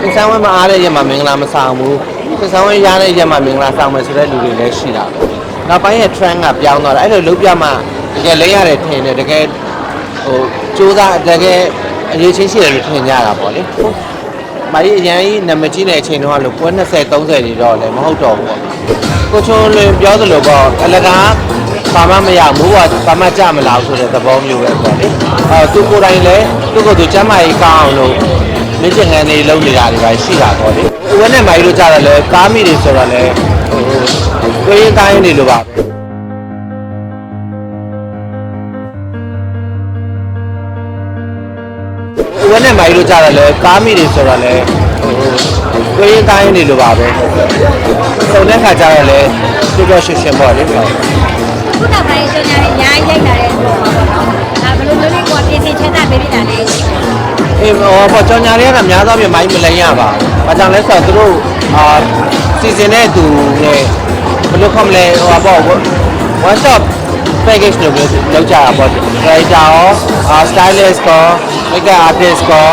ပင်စံဝဲမအားတဲ့ရက်မှာမင်္ဂလာမဆောင်ဘူးပင်စံဝဲရတဲ့ရက်မှာမင်္ဂလာဆောင်မယ်ဆိုတဲ့လူတွေလည်းရှိတာပေါ့နောက်ပိုင်းရဲ့ trend ကပြောင်းသွားတာအဲ့လိုလုံးပြမှတကယ်လဲရတယ်ထင်တယ်တကယ်ဟိုစူးစမ်းတကယ်အရေးချင်းရှိတယ်လို့ထင်ကြတာပေါ့လေမကြီးအရန်ကြီးနမကြီးတဲ့အချိန်တုန်းကလို့ပွဲ20 30တွေတော့လည်းမဟုတ်တော့ဘူးပေါ့ကိုချုံလွင်ပြောသလိုပေါ့အလကားဘာမှမရဘူးကဘာမှကြမလာဘူးဆိုတဲ့သဘောမျိုးပဲပေါ့လေအဲသူကိုယ်တိုင်လည်းသူ့ကိုယ်သူကျမ်းမာရေးကောင်းအောင်လို့ မင်းကျင်ငန်းတွေလုံးနေတာတွေပဲရှိတာပေါ့လေ။ဝက်နဲ့မိုင်းတို့ကြတော့လေကားမိတွေဆိုတော့လေဟိုကိုရင်ကိုင်းနေလို့ပါပဲ။ဝက်နဲ့မိုင်းတို့ကြတော့လေကားမိတွေဆိုတော့လေဟိုကိုရင်ကိုင်းနေလို့ပါပဲ။ဆုံတဲ့ခါကျတော့လေတော်တော်ရှင်းရှင်းပေါ့လေ။ခုနောက်ပိုင်းကျွန်တော်အများကြီးရိုက်လာတဲ့ပုံပါတော့။ဒါဘယ်လိုမျိုးလေးကိုပြင်ဆင်ချက်တာပေးပြတာလဲ။ အေးဟောပေါ့ကြောင်ညာတွေကများသောအားဖြင့်မိုင်းမလိန်ရပါဘူး။ဘာကြောင့်လဲဆိုတော့သူတို့အာစီစဉ်တဲ့သူနဲ့ဘယ်လိုခေါမလဲဟိုပေါ့ one shop package လို့ပြောလောက်ကြတာပေါ့ writer ရောအာ stylist ရော makeup artist ရော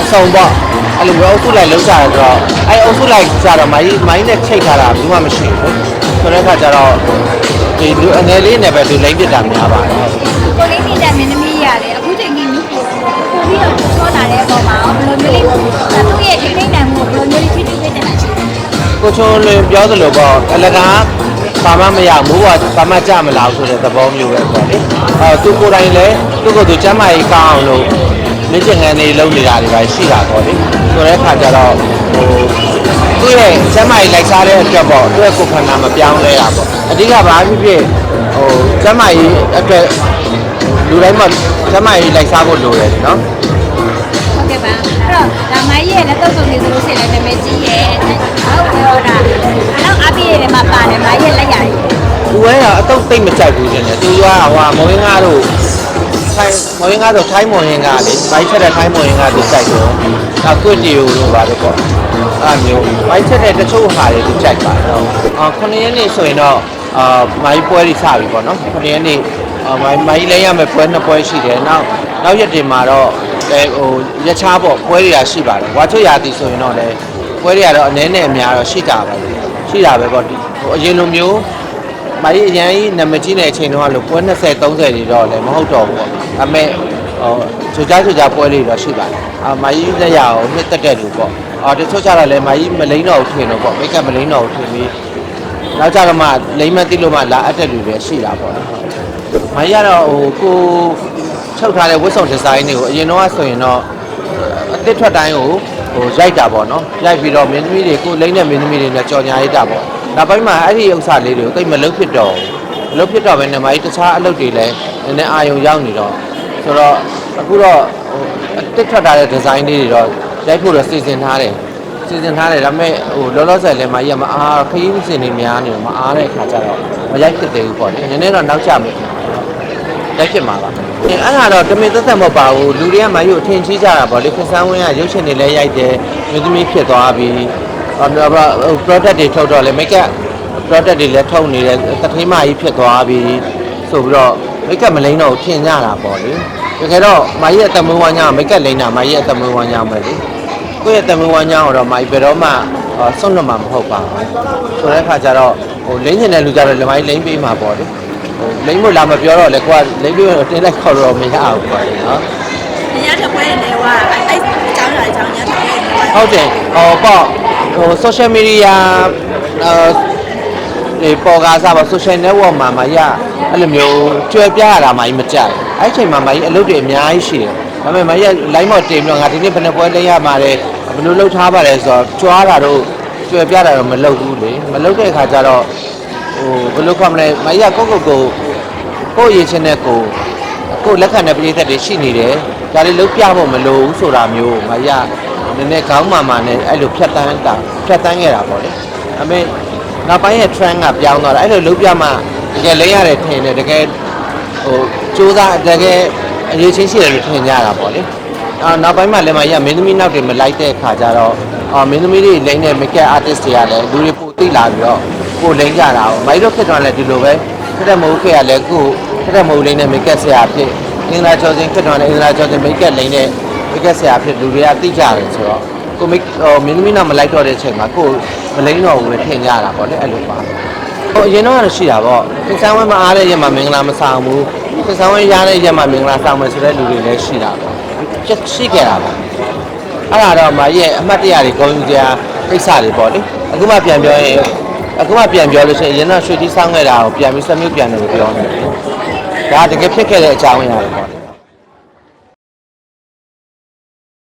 အစုံပေါ့အဲ့လိုမျိုးအုပ်စုလိုက်လောက်ကြတယ်ဆိုတော့အဲ့အုပ်စုလိုက်ကြတော့မိုင်းမိုင်းနဲ့ချိန်ထားတာဘူးမှမရှိဘူး။ဆိုတဲ့အခါကျတော့ဒီလူအငယ်လေးနဲ့ပဲသူလိမ့်ပစ်တာများပါတယ်။ လာတဲ့အပေါ်မှာဘယ်လိုမျိုးလေးသူ့ရဲ့ထိထိနိုင်မှုဘယ်လိုမျိုးလေးထိထိပေးတယ်လားရှိတယ်ကိုချုံလွင်ပြောသလိုပေါ့အလကားဘာမှမရဘူးကဘာမှကြမလာဘူးဆိုတဲ့သဘောမျိုးပဲပေါ့လေအဲသူကိုယ်တိုင်လည်းသူ့ကိုယ်သူကျမ်းမာရေးကောင်းအောင်လို့မင်းကျင်ငန်းတွေလုံးနေတာတွေပဲရှိတာပေါ့လေဆိုတဲ့အခါကျတော့ဟိုသူ့ရဲ့ကျမ်းမာရေးလိုက်စားတဲ့အတွက်ပေါ့သူ့ရဲ့ကိုယ်ခန္ဓာမပြောင်းလဲတာပေါ့အဓိကဘာဖြစ်ဖြစ်ဟိုကျမ်းမာရေးအတွက်လူတိုင်းမှာကျမ်းမာရေးလိုက်စားဖို့လိုတယ်နော် ဟုတ်ကဲ့ပါအဲ့တော့ဒါမိုင်းရဲ့လက်တော့ဆုံးနေဆိုလို့ရှိရင်လည်းနာမည်ကြီးရဲ့ဟုတ်ပြောတာနောက်အပြည့်ရဲ့မှာပါတယ်မိုင်းရဲ့လက်ရည်သူကကအတော့သိမ့်မကြိုက်ဘူးရှင်လေသူကဟိုမော်ရင်းကားတို့ထိုင်းမော်ရင်းကားတို့ထိုင်းမော်ရင်းကားလေဘိုက်ချက်တဲ့ထိုင်းမော်ရင်းကားသူကြိုက်တယ်နောက်ကွတ်တီယိုတို့ပါတော့ပေါ့အဲ့မျိုးဘိုက်ချက်တဲ့တချို့ဟာတွေသူကြိုက်ပါတယ်အော်ခုနှစ်ရက်နေ့ဆိုရင်တော့အာမိုင်းပွဲတွေစပြီပေါ့နော်ခုနှစ်ရက်နေ့အာမိုင်းမိုင်းလဲရမယ်ပွဲနှစ်ပွဲရှိတယ်နောက်နောက်ရက်တွေမှာတော့ အဲဟိုရချားပေါ့ပွဲတွေကရှိပါတယ်ဝါချွတ်ရာတီဆိုရင်တော့လေပွဲတွေကတော့အနည်းနဲ့အများတော့ရှိတာပဲရှိတာပဲပေါ့ဒီဟိုအရင်လိုမျိုးမကြီးအရန်ကြီးနမကြီးတဲ့အချိန်တုန်းကလို့ပွဲ20 30တွေတော့လည်းမဟုတ်တော့ဘူးပေါ့။အမေဟိုချိုကြချိုကြပွဲတွေတော့ရှိပါတယ်။အာမကြီးလက်ရအောင်နှစ်တက်တဲ့လူပေါ့။အော်တချို့ကြတော့လည်းမကြီးမလိမ့်တော့ဘူးထင်တော့ပေါ့။မိတ်ကမလိမ့်တော့ဘူးထင်ပြီးနောက်ကြတော့မှလိမ့်မသိလို့မှလာအပ်တဲ့လူတွေရှိတာပေါ့။မကြီးကတော့ဟိုကို ချုပ်ထားတဲ့ဝတ်စုံဒီဇိုင်းတွေကိုအရင်တော့ဆိုရင်တော့အသစ်ထွက်တိုင်းကိုဟိုရိုက်တာပေါ့နော်။ရိုက်ပြီးတော့မင်းသမီးတွေကိုလိမ့်တဲ့မင်းသမီးတွေနဲ့ကြော်ညာရတာပေါ့။နောက်ပိုင်းမှာအဲ့ဒီဥစ္စာလေးတွေကိုတိတ်မလုံးဖြစ်တော့ဘူးအလုပ်ဖြစ်တော့ပဲနေမှာတခြားအလုပ်တွေလည်းနည်းနည်းအာရုံရောက်နေတော့ဆိုတော့အခုတော့ဟိုအတစ်ထွက်ထားတဲ့ဒီဇိုင်းလေးတွေတော့ရိုက်ဖို့တော့စီစဉ်ထားတယ်စီစဉ်ထားတယ်ဒါပေမဲ့ဟိုလောလောဆယ်လည်းမကြီးကမအားခရီးစဉ်တွေများနေတော့မအားတဲ့အခါကျတော့မရိုက်ဖြစ်သေးဘူးပေါ့လေနည်းနည်းတော့နောက်ကျမယ် ရိုက်ဖြစ်မှာပါအဲအဲ့ဒါတော့တမင်သက်သက်မဟုတ်ပါဘူးလူတွေကမကြီးကိုထင်ကြီးကြတာပေါ့လေခစန်းဝင်းကရုပ်ရှင်တွေလည်းရိုက်တယ်မျိုးသမီးဖြစ်သွားပြီးဟို product တွေထုတ်တော့လေ make up product တွေလည်းထုတ်နေတယ်တထေးမကြီးဖြစ်သွားပြီဆိုပြီးတော့မိတ်ကပ်မလိမ့်တော့ဘူးထင်ကြတာပေါ့လေတကယ်တော့မာကြီးရဲ့တမွေးဝမ်းညောင်းမိတ်ကပ်လိမ့်တာမာကြီးရဲ့တမွေးဝမ်းညောင်းပဲလေကိုယ့်ရဲ့တမွေးဝမ်းညောင်းတော့မာကြီးဘယ်တော့မှအာစွန့်လွတ်မှာမဟုတ်ပါဘူးဆိုတဲ့အခါကျတော့ဟိုလိမ့်နေတဲ့လူကြတော့လမိုင်းလိမ့်ပေးမှာပေါ့လေဟို လိမ့်မို့လာမပြောတော့လေကိုကလိမ့်ပြီးတော့တင်းလိုက်ခေါ်တော့မရဘူးပေါ့လေနော်။ညတစ်ပွဲနေဝါအဲ့အဲ့အကြောင်းအရာအကြောင်းညတစ်ပွဲနေဝါဟုတ်တယ်ဟောပေါ့ဟို social media အာဒီပေါ်ကားစားပါ social network မှာမရအဲ့လိုမျိုးကျွဲပြရတာမှကြီးမကြိုက်အဲ့ချိန်မှာမကြီးအလုပ်တွေအများကြီးရှိတယ်ဒါပေမဲ့မကြီး line မော်တင်ပြီးတော့ငါဒီနေ့ဘယ်နှပွဲလဲရမှာလဲဘယ်လိုလုပ်ထားပါလဲဆိုတော့ကြွားတာတော့ကျွဲပြတာတော့မလုပ်ဘူးလေမလုပ်တဲ့အခါကျတော့ ဟိုဘယ်လိုခေါ်မလဲမကြီးကကိုယ့်ကိုယ်ကိုကိုယ့်ရည်ချင်းတဲ့ကိုကိုယ့်လက်ခံတဲ့ပြည်သက်တွေရှိနေတယ်ဒါလေးလုံးပြဖို့မလိုဘူးဆိုတာမျိုးမကြီးကနည်းနည်းခေါင်းမာမာနဲ့အဲ့လိုဖြတ်တန်းတာဖြတ်တန်းခဲ့တာပေါ့လေအမေနောက်ပိုင်းရဲ့ trend ကပြောင်းသွားတာအဲ့လိုလုံးပြမှတကယ်လဲရတယ်ထင်တယ်တကယ်ဟိုစူးစမ်းတကယ်အရေးချင်းရှိတယ်လို့ထင်ကြတာပေါ့လေအော်နောက်ပိုင်းမှာလည်းမရမင်းသမီးနောက်တွေမလိုက်တဲ့ခါကျတော့အော်မင်းသမီးတွေလိမ့်တဲ့ makeup artist တွေကလည်းလူတွေပိုသိလာပြီးတော့ ကိုလိမ့်ကြတာ哦မိုင်းတို့ဖြစ်တော့လည်းဒီလိုပဲခက်တဲ့မဟုတ်ခဲ့ရလဲကိုခက်တဲ့မဟုတ်လိမ့်တဲ့ makeup ဆရာဖြစ်အင်္ဂလာကျော်စင်ဖြစ်တော့လည်းအင်္ဂလာကျော်စင် makeup လိမ့်တဲ့ makeup ဆရာဖြစ်လူတွေကသိကြတယ်ဆိုတော့ကိုမိဟိုမင်းသမီးနာမလိုက်တော့တဲ့အချိန်မှာကိုမလိမ့်တော့ဘူးလေထင်ကြတာပေါ့လေအဲ့လိုပါဟိုအရင်တော့ရှိတာပေါ့သင်္ဆန်းဝဲမအားတဲ့ရက်မှာမင်္ဂလာမဆောင်ဘူးသင်္ဆန်းဝဲရတဲ့ရက်မှာမင်္ဂလာဆောင်မယ်ဆိုတဲ့လူတွေလည်းရှိတာပေါ့ချက်ရှိခဲ့တာပေါ့အဲ့ဒါတော့မရဲ့အမှတ်တရတွေဂုဏ်ယူကြကိစ္စတွေပေါ့လေအခုမှပြန်ပြောရင် အခုမှပြန်ပြောလို့ရှိရင်အရင်ကရွှေတီးဆောင်ခဲ့တာကိုပြန်ပြီးစမျိုးပြန်တယ်လို့ပြောနေတယ်ဒါတကယ်ဖြစ်ခဲ့တဲ့အကြောင်းအရာတွေပေါ့